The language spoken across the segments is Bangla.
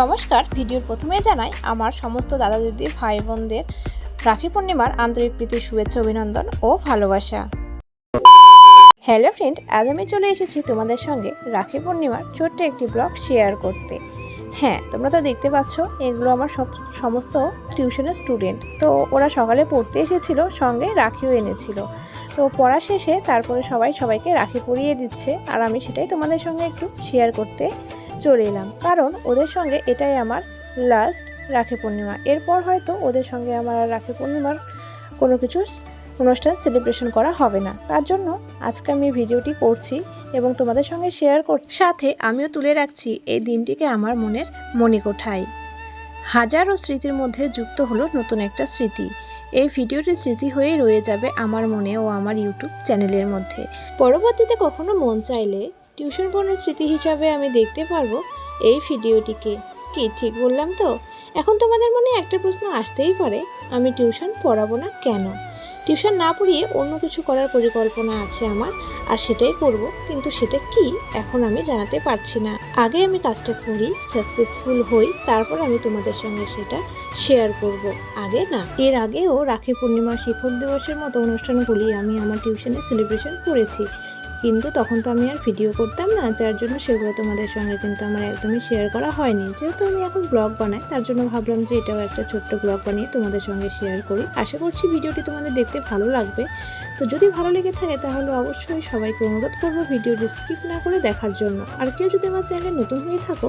নমস্কার, ভিডিওর প্রথমে জানাই আমার সমস্ত দাদা দিদি ভাই বোনদের রাখি পূর্ণিমার আন্তরিক প্রীতি, শুভেচ্ছা, অভিনন্দন ও ভালোবাসা। হ্যালো ফ্রেন্ড আজ আমি চলে এসেছি তোমাদের সঙ্গে রাখি পূর্ণিমার ছোট্ট একটি ব্লগ শেয়ার করতে। হ্যাঁ তোমরা তো দেখতে পাচ্ছ, এগুলো আমার সব সমস্ত টিউশনের স্টুডেন্ট তো ওরা সকালে পড়তে এসেছিল, সঙ্গে রাখিও এনেছিল। তো পড়া শেষে তারপরে সবাই সবাইকে রাখি পরিয়ে দিচ্ছে, আর আমি সেটাই তোমাদের সঙ্গে একটু শেয়ার করতে চলে এলাম। কারণ ওদের সঙ্গে এটাই আমার লাস্ট রাখি পূর্ণিমা। এরপর হয়তো ওদের সঙ্গে আমার রাখি পূর্ণিমার কোনো কিছু অনুষ্ঠান সেলিব্রেশন করা হবে না। তার জন্য আজকে আমি ভিডিওটি করছি এবং তোমাদের সঙ্গে শেয়ার কর, সাথে আমিও তুলে রাখছি এই দিনটিকে আমার মনের মনে মণিকোঠায়। হাজারো স্মৃতির মধ্যে যুক্ত হলো নতুন একটা স্মৃতি। এই ভিডিওটি স্মৃতি হয়েই রয়ে যাবে আমার মনে ও আমার ইউটিউব চ্যানেলের মধ্যে। পরবর্তীতে কখনো মন চাইলে টিউশন পড়ানোর স্মৃতি হিসাবে আমি দেখতে পারব এই ভিডিওটিকে। কি, ঠিক বললাম তো? এখন তোমাদের মনে একটা প্রশ্ন আসতেই পারে, আমি টিউশন পড়াবো না কেন? টিউশন না পড়িয়ে অন্য কিছু করার পরিকল্পনা আছে আমার, আর সেটাই করব, কিন্তু সেটা কি এখন আমি জানাতে পারছি না। আগে আমি কাজটা করি সাকসেসফুল হই, তারপর আমি তোমাদের সঙ্গে সেটা শেয়ার করব। আগে না। এর আগেও রাখি পূর্ণিমা শিক্ষক দিবসের মতো অনুষ্ঠানগুলি আমি আমার টিউশনে সেলিব্রেশন করেছি। কিন্তু তখন তো আমি আর ভিডিও করতাম না, যার জন্য সেগুলো তোমাদের সঙ্গে কিন্তু আমার একদমই শেয়ার করা হয়নি। যেহেতু আমি এখন ব্লগ বানাই, তার জন্য ভাবলাম যে এটাও একটা ছোট্ট ব্লগ বানিয়ে তোমাদের সঙ্গে শেয়ার করি। আশা করছি ভিডিওটি তোমাদের দেখতে ভালো লাগবে। তো যদি ভালো লেগে থাকে তাহলে অবশ্যই সবাইকে অনুরোধ করব ভিডিওটি স্কিপ না করে দেখার জন্য। আর কেউ যদি আমার চ্যানেলে নতুন হয়ে থাকো,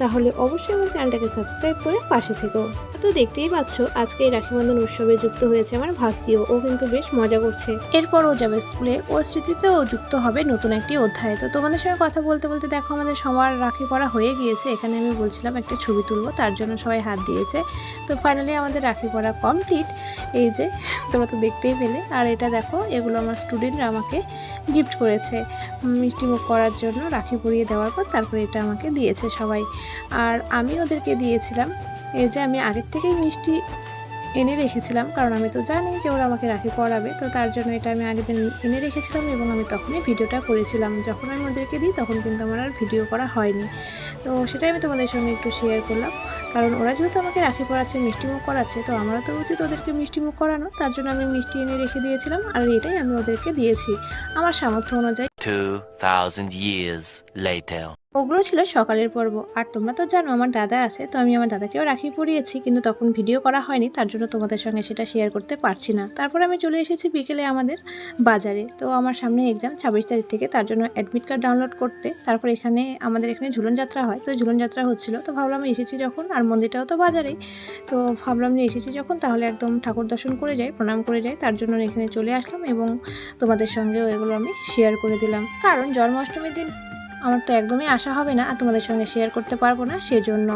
তাহলে অবশ্যই আমার চ্যানেলটাকে সাবস্ক্রাইব করে পাশে থেকো। তো দেখতেই পাচ্ছ, আজকে এই রাখি বন্ধন উৎসবে যুক্ত হয়েছে আমার ভাস্তিও। ও কিন্তু বেশ মজা করছে। এরপর ও যাবে স্কুলে ওর স্মৃতিতেও যুক্ত হবে। নতুন একটি অধ্যায়। তো তোমাদের সঙ্গে কথা বলতে বলতে দেখো আমাদের সবার রাখি পড়া হয়ে গিয়েছে। এখানে আমি বলছিলাম একটা ছবি তুলবো তার জন্য সবাই হাত দিয়েছে। তো ফাইনালি আমাদের রাখি পড়া কমপ্লিট এই যে তোমরা তো দেখতেই পেলে। আর এটা দেখো এগুলো আমার স্টুডেন্টরা আমাকে গিফট করেছে। উম, মিষ্টি মুখ করার জন্য রাখি পরিয়ে দেওয়ার পর তারপরে এটা আমাকে দিয়েছে সবাই। আর আমি ওদেরকে দিয়েছিলাম এই যে আমি আগের থেকেই মিষ্টি এনে রেখেছিলাম কারণ আমি তো জানি যে ওরা আমাকে রাখি পরাবে তো তার জন্য এটা আমি আগের দিন এনে রেখেছিলাম এবং আমি তখনই ভিডিওটা করেছিলাম। যখন আমি ওদেরকে দিই তখন কিন্তু আমার আর ভিডিও করা হয়নি। তো সেটাই আমি তোমাদের সঙ্গে একটু শেয়ার করলাম। কারণ ওরা যেহেতু আমাকে রাখি পরাচ্ছে মিষ্টিমুখ করাচ্ছে তো আমারও তো উচিত ওদেরকে মিষ্টিমুখ করানো। তার জন্য আমি মিষ্টি এনে রেখে দিয়েছিলাম আর এটাই আমি ওদেরকে দিয়েছি। আমার সামর্থ্য অনুযায়ী 2,000 years later. ওগুলো ছিল সকালের পর্ব। আর তোমরা তো জানো, আমার দাদা আছে, তো আমি আমার দাদাকেও রাখি পরিয়েছি, কিন্তু তখন ভিডিও করা হয়নি, তার জন্য তোমাদের সঙ্গে সেটা শেয়ার করতে পারছি না। তারপর আমি চলে এসেছি বিকেলে আমাদের বাজারে। তো আমার সামনে এক্সাম ছাব্বিশ তারিখ থেকে, তার জন্য অ্যাডমিট কার্ড ডাউনলোড করতে। তারপর এখানে, আমাদের এখানে ঝুলন যাত্রা হয়, তো ঝুলন যাত্রা হচ্ছিল। তো ভাবলাম এসেছি যখন, আর মন্দিরটাও তো বাজারেই। তো ভাবলাম যে এসেছি যখন, তাহলে একদম ঠাকুর দর্শন করে যাই, প্রণাম করে যাই, তার জন্য এখানে চলে আসলাম এবং তোমাদের সঙ্গেও এগুলো আমি শেয়ার করে দিলাম। কারণ জন্মাষ্টমীর দিন আমার তো একদমই আশা হবে না আর তোমাদের সঙ্গে শেয়ার করতে পারব না সেজন্য।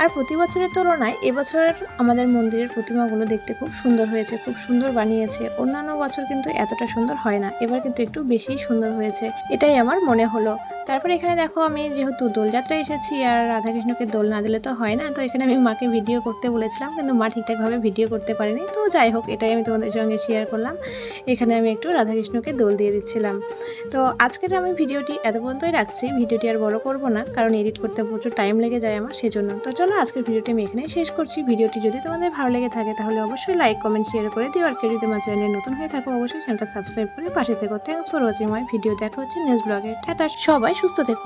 আর প্রতি বছরের তুলনায় এবছরের আমাদের মন্দিরের প্রতিমাগুলো দেখতে খুব সুন্দর হয়েছে, খুব সুন্দর বানিয়েছে। অন্যান্য বছর কিন্তু এতটা সুন্দর হয় না, এবার কিন্তু একটু বেশি সুন্দর হয়েছে, এটাই আমার মনে হলো। তারপরে এখানে দেখো আমি যেহেতু দোলযাত্রায় এসেছি আর রাধাকৃষ্ণকে দোল না দিলে তো হয় না, তো এখানে আমি মাকে ভিডিও করতে বলেছিলাম, কিন্তু মা ঠিকঠাকভাবে ভিডিও করতে পারেনি। তো যাই হোক, এটাই আমি তোমাদের সঙ্গে শেয়ার করলাম। এখানে আমি একটু রাধাকৃষ্ণকে দোল দিয়ে দিচ্ছিলাম। তো আজকের আমি ভিডিওটি এত পর্যন্তই রাখছি, ভিডিওটি আর বড় করব না, কারণ এডিট করতে প্রচুর টাইম লেগে যায় আমার, সেজন্য। তো চলো আজকের ভিডিওটি আমি এখানেই শেষ করছি। ভিডিওটি যদি তোমাদের ভালো লেগে থাকে তাহলে অবশ্যই লাইক কমেন্ট শেয়ার করে দিও। আর কেউ যদি আমার চ্যানেলে নতুন হয়ে থাকো, অবশ্যই চ্যানেলটা সাবস্ক্রাইব করে পাশে থেকো। Thanks for watching my video দেখা হচ্ছে নেক্সট ব্লগে টাটা, সবাই সুস্থ থেকো।